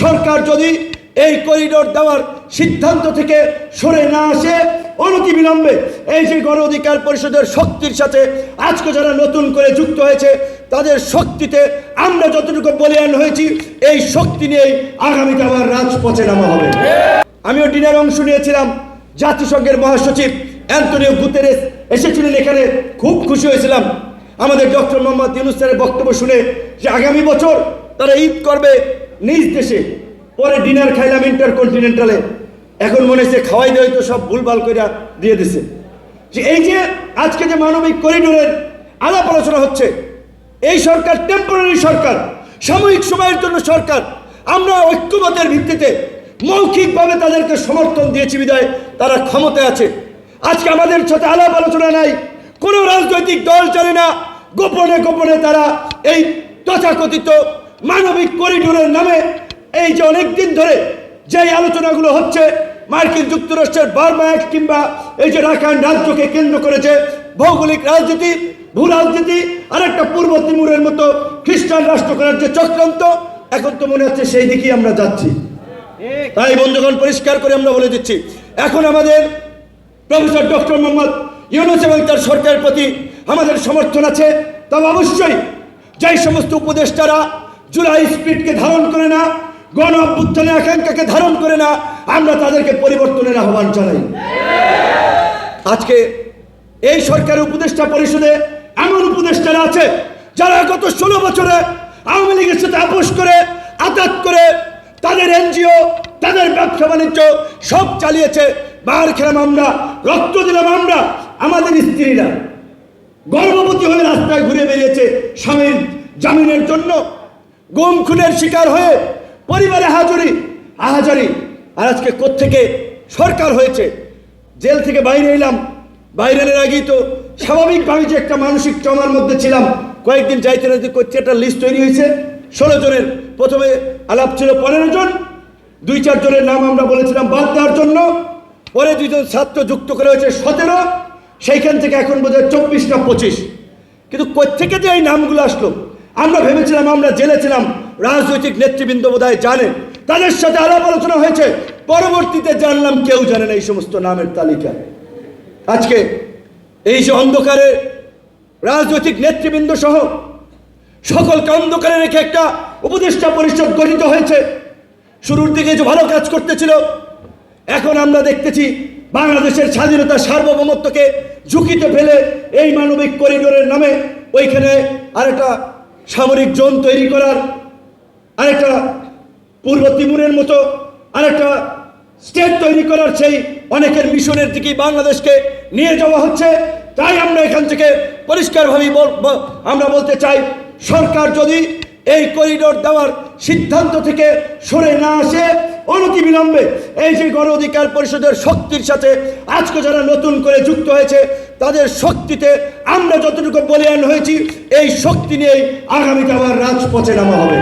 সরকার যদি এই করিডোর দেওয়ার সিদ্ধান্ত থেকে সরে না আসে অনতি বিলম্বে এই যে গণ অধিকার পরিষদের শক্তির সাথে আজকে যারা নতুন করে যুক্ত হয়েছে, তাদের শক্তিতে আমরা যতটুকু বলিয়ান হয়েছি, এই শক্তি নিয়েই আগামীতে আবার রাজপথে নামা হবে। আমিও ডিনার অংশ নিয়েছিলাম, জাতিসংঘের মহাসচিব অ্যান্টনিও গুতেরেস এসেছিলেন এখানে, খুব খুশি হয়েছিলাম। আমাদের ডক্টর মোহাম্মদ ইউনুস বক্তব্য শুনে যে আগামী বছর তারা ঈদ করবে নিজ দেশে পরে ডিনার খাইলাম ইন্টারকন্টিনেন্টালে। এখন মনে হচ্ছে খাওয়াই দেওয়াই তো সব ভুলভাল করে দিয়ে দিছে। যে এই যে আজকে যে মানবিক করিডোরের আলাপ আলোচনা হচ্ছে, এই সরকার টেম্পোরারি সরকার, সাময়িক সময়ের জন্য সরকার, আমরা ঐক্যমতের ভিত্তিতে মৌখিকভাবে তাদেরকে সমর্থন দিয়েছি বিদায় তারা ক্ষমতায় আছে। আজকে আমাদের সাথে আলাপ আলোচনা নাই, কোনো রাজনৈতিক দল চলে না, গোপনে গোপনে তারা এই তথাকথিত মানবিক করিডোরের নামে এই যে অনেকদিন ধরে যে আলোচনাগুলো হচ্ছে, মার্কিন যুক্তরাষ্ট্রের বার্মা অ্যাক্ট কিংবা এই যে রাখাইন রাজ্যকে কেন্দ্র করেছে, ভৌগোলিক রাজনীতি, ভূ রাজনীতি আর একটা পূর্ব তিমুরের মতো খ্রিস্টান রাষ্ট্র করার যে চক্রান্ত, এখন তো মনে হচ্ছে সেই দিকেই আমরা যাচ্ছি। তাই বন্ধুগণ, পরিষ্কার করে আমরা বলে দিচ্ছি, এখন আমাদের প্রফেসর ডক্টর মোহাম্মদ ইউনুস এবং তার সরকারের প্রতি আমাদের সমর্থন আছে তবে অবশ্যই যেই সমস্ত উপদেষ্টারা জুলাই স্পিডকে ধারণ করে না, গণ অভ্যুত্থানের আকাঙ্ক্ষাকে ধারণ করে না, আমরা তাদেরকে পরিবর্তনের আহ্বান জানাই। আজকে এই সরকারের উপদেষ্টা পরিষদে এমন উপদেষ্টারা আছে, যারা গত ষোলো বছরে আওয়ামী লীগের সাথে আপোষ করে আঘাত করে তাদের এনজিও, তাদের ব্যবসা বাণিজ্য সব চালিয়েছে। বার খেলাম আমরা, রক্ত দিলাম আমরা, আমাদের স্ত্রীরা। গর্ভবতী হয়ে রাস্তায় ঘুরে বেরিয়েছে স্বামীর জামিনের জন্য। গুম খুনের শিকার হয়ে পরিবারে হাজরি, আহাজারি। আর আজকে কোত্থেকে সরকার হয়েছে? জেল থেকে বাইরে এলাম। বাইরে এর আগেই তো স্বাভাবিকভাবে যে একটা মানসিক ট্রমার মধ্যে ছিলাম। কয়েকদিন যাইতে না করছে, একটা লিস্ট তৈরি হয়েছে। ষোলো জনের। প্রথমে আলাপ ছিল পনেরো জন। দুই, চার জনের নাম আমরা বলেছিলাম বাদ দেওয়ার জন্য। পরে দুইজন ছাত্র যুক্ত করে হয়েছে সতেরো। সেইখান থেকে এখন বোধ হয় চব্বিশ না পঁচিশ। কিন্তু কোথেকে যে এই নামগুলো আসলো? আমরা ভেবেছিলাম, আমরা জেলে ছিলাম রাজনৈতিক নেতৃবৃন্দ বোধহয় জানেন তাদের সাথে আলাপ আলোচনা হয়েছে। পরবর্তীতে জানলাম কেউ জানে না এই সমস্ত নামের তালিকা। আজকে এই যে অন্ধকারে রাজনৈতিক নেতৃবৃন্দ সহ সকলকে অন্ধকারে রেখে একটা উপদেষ্টা পরিষদ গঠিত হয়েছে। শুরুর দিকে যে ভালো কাজ করতেছিল, এখন আমরা দেখতেছি বাংলাদেশের স্বাধীনতা সার্বভৌমত্বকে ঝুঁকিতে ফেলে এই মানবিক করিডোরের নামে ওইখানে আরেকটা সামরিক জোন তৈরি করার আরেকটা পূর্ব তিমুরের মতো আরেকটা স্টেট তৈরি করার সেই অনেকের মিশনের দিকে বাংলাদেশকে নিয়ে যাওয়া হচ্ছে। তাই আমরা এখান থেকে পরিষ্কারভাবেই বল- আমরা বলতে চাই, সরকার যদি এই করিডোর দেওয়ার সিদ্ধান্ত থেকে সরে না আসে অনতি বিলম্বে এই যে গণ অধিকার পরিষদের শক্তির সাথে আজকে যারা নতুন করে যুক্ত হয়েছে, তাদের শক্তিতে আমরা যতটুকু বলিয়ান হয়েছি, এই শক্তি নিয়েই আগামীতে আবার রাজপথে নামা হবে।